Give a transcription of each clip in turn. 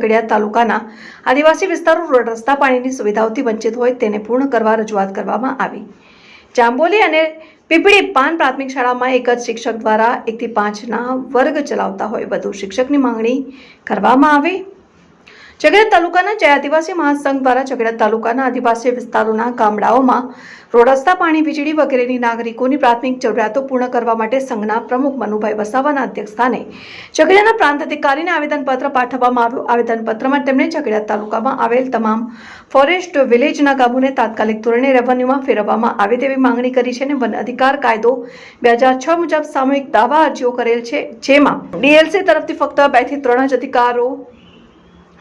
ઝઘડિયા તાલુકાના આદિવાસી વિસ્તારો રસ્તા પાણીની સુવિધાઓથી વંચિત હોય તેને પૂર્ણ કરવા રજૂઆત કરવામાં આવી. જાંબોલી અને પીપળી પાન પ્રાથમિક શાળામાં એક જ શિક્ષક દ્વારા એકથી પાંચના વર્ગ ચલાવતા હોય વધુ શિક્ષકની માંગણી કરવામાં આવી. ઝઘડા તાલુકાના જય આદિવાસી મહાસંઘ દ્વારા ઝઘડા તાલુકાના આદિવાસી વિસ્તારોના ગામડાઓમાં રોડ રસ્તા, પાણી વીજળી વગેરેની નાગરિકોની પ્રાથમિક જરૂરિયાતો પૂર્ણ કરવા માટે સંઘના પ્રમુખ મનુભાઈ વસાવાના અધ્યક્ષસ્થાને ઝઘડિયાના પ્રાંત અધિકારીને આવેદનપત્ર પાઠવવામાં આવ્યું. આવેદનપત્રમાં તેમણે ઝઘડિયા તાલુકામાં આવેલ તમામ ફોરેસ્ટ વિલેજના ગામોને તાત્કાલિક ધોરણે રેવન્યુમાં ફેરવવામાં આવે તેવી માંગણી કરી છે અને વન અધિકાર કાયદો બે હજાર છ મુજબ સામૂહિક દાવા અરજીઓ કરેલ છે, જેમાં ડીએલસી તરફથી ફક્ત બેથી ત્રણ જ અધિકારો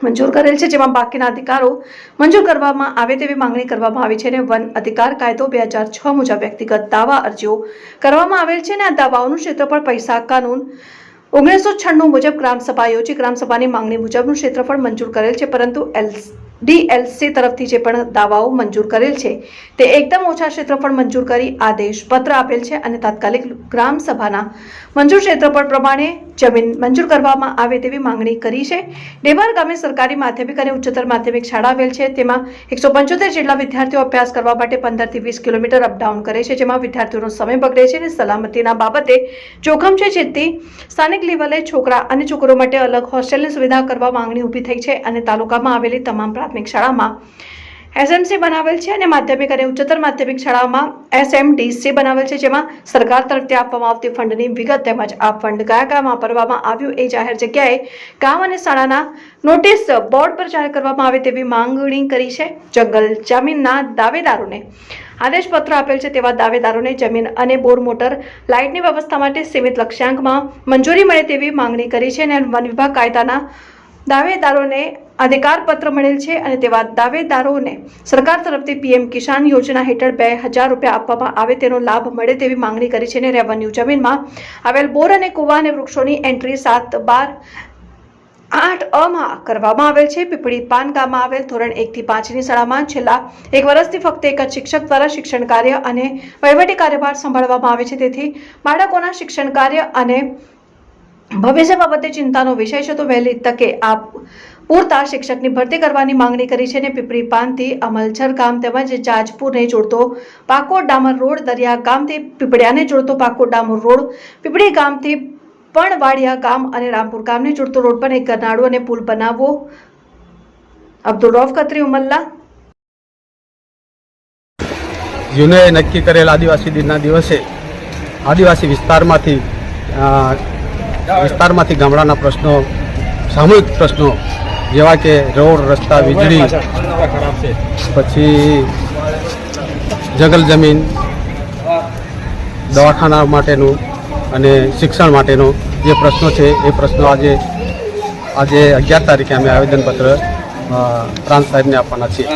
મંજૂર કરેલ છે, જેમાં બાકીના અધિકારો મંજૂર કરવામાં આવે તેવી માંગણી કરવામાં આવી છે અને વન અધિકાર કાયદો બે હજાર છ મુજબ વ્યક્તિગત દાવા અરજીઓ કરવામાં આવેલ છે અને આ દાવાઓનું ક્ષેત્રફળ પૈસા કાનૂન ઓગણીસો છન્નું મુજબ ગ્રામસભા યોજી ગ્રામસભાની માંગણી મુજબનું ક્ષેત્રફળ મંજૂર કરેલ છે, પરંતુ એલ ડીએલસી તરફથી જે પણ દાવાઓ મંજૂર કરેલ છે, તે એકદમ ઓછા ક્ષેત્રફળ મંજૂર કરી આદેશ પત્ર આપેલ છે અને તાત્કાલિક ગ્રામસભાના મંજૂર ક્ષેત્રફળ પ્રમાણે જમીન મંજૂર કરવામાં આવે તેવી માંગણી કરી છે. ડેબાર ગામે સરકારી માધ્યમિક અને ઉચ્ચતર માધ્યમિક શાળા આવેલ છે. તેમાં એકસો પંચોતેર જેટલા વિદ્યાર્થીઓ અભ્યાસ કરવા માટે પંદરથી વીસ કિલોમીટર અપડાઉન કરે છે, જેમાં વિદ્યાર્થીઓનો સમય બગડે છે અને સલામતીના બાબતે જોખમ છે, જેથી સ્થાનિક લેવલે છોકરા અને છોકરો માટે અલગ હોસ્ટેલની સુવિધા કરવા માંગણી ઊભી થઈ છે અને તાલુકામાં આવેલી તમામ પ્રાથમિક શાળામાં એસએમસી બનાવેલ છે અને માધ્યમિક અને ઉચ્ચતર માધ્યમિક શાળામાં એસએમડીસી બનાવેલ છે, જેમાં સરકાર તરફથી આપવામાં આવતી ફંડની વિગત તેમજ આ ફંડ કયા કયા વાપરવામાં આવ્યું એ જાહેર જગ્યાએ ગામ અને શાળાના નોટિસ બોર્ડ પર જાહેર કરવામાં આવે તેવી માંગણી કરી છે. જંગલ જમીનના દાવેદારોને આદેશપત્ર આપેલ છે તેવા દાવેદારોને જમીન અને બોર મોટર લાઇટની વ્યવસ્થા માટે સીમિત લક્ષ્યાંકમાં મંજૂરી મળે તેવી માંગણી કરી છે અને વન વિભાગ કાયદાના દાવેદારોને અધિકાર પત્ર મળેલ છે અને તેવા દાવેદારોને સરકાર તરફથી પીએમ કિસાન યોજના હેઠળ બે હજાર રૂપિયા આપવામાં આવે તેનો લાભ મળે તેવી માંગણી કરી છે અને રેવન્યુ જમીનમાં આવેલ બોર અને કુવા અને વૃક્ષોની એન્ટ્રી સાત બાર આઠ અમાં કરવામાં આવેલ છે. પીપળી પાન ગામમાં આવેલ ધોરણ એકથી પાંચની શાળામાં છેલ્લા એક વર્ષથી ફક્ત એક જ શિક્ષક દ્વારા શિક્ષણ કાર્ય અને વહીવટી કાર્યભાર સંભાળવામાં આવે છે. તેથી બાળકોના શિક્ષણ કાર્ય અને ભવિષ્ય બાબતે ચિંતાનો વિષય છે. તો વહેલી તકે આ પૂરતા શિક્ષકની ભરતી કરવાની માંગણી કરી છે અને પીપરી પાનથી અમલછર ગામ તેમજ જાજપુરને જોડતો પાકો ડામર રોડ, દરિયા ગામથી પીપળિયાને જોડતો પાકો ડામર રોડ, પીપળી ગામથી પણ વાડિયા ગામ અને રામપુર ગામને જોડતો રોડ પર એક ગરનાળું અને પુલ બનાવવો અબ્દુલ રોફ, કતરી ઉમલ્લા. યુને નક્કી કરેલ આદિવાસી દિનના દિવસે આદિવાસી વિસ્તારમાંથી વિસ્તારમાંથી ગામડાના પ્રશ્નો, સામૂહિક પ્રશ્નો જેવા કે રોડ રસ્તા વીજળી પછી જગલ જમીન દવાખાના માટેનું અને શિક્ષણ માટેનો જે પ્રશ્નો છે એ પ્રશ્નો આજે આજે અગિયાર તારીખે અમે આવેદનપત્ર પ્રાંત સાહેબને આપવાના છીએ.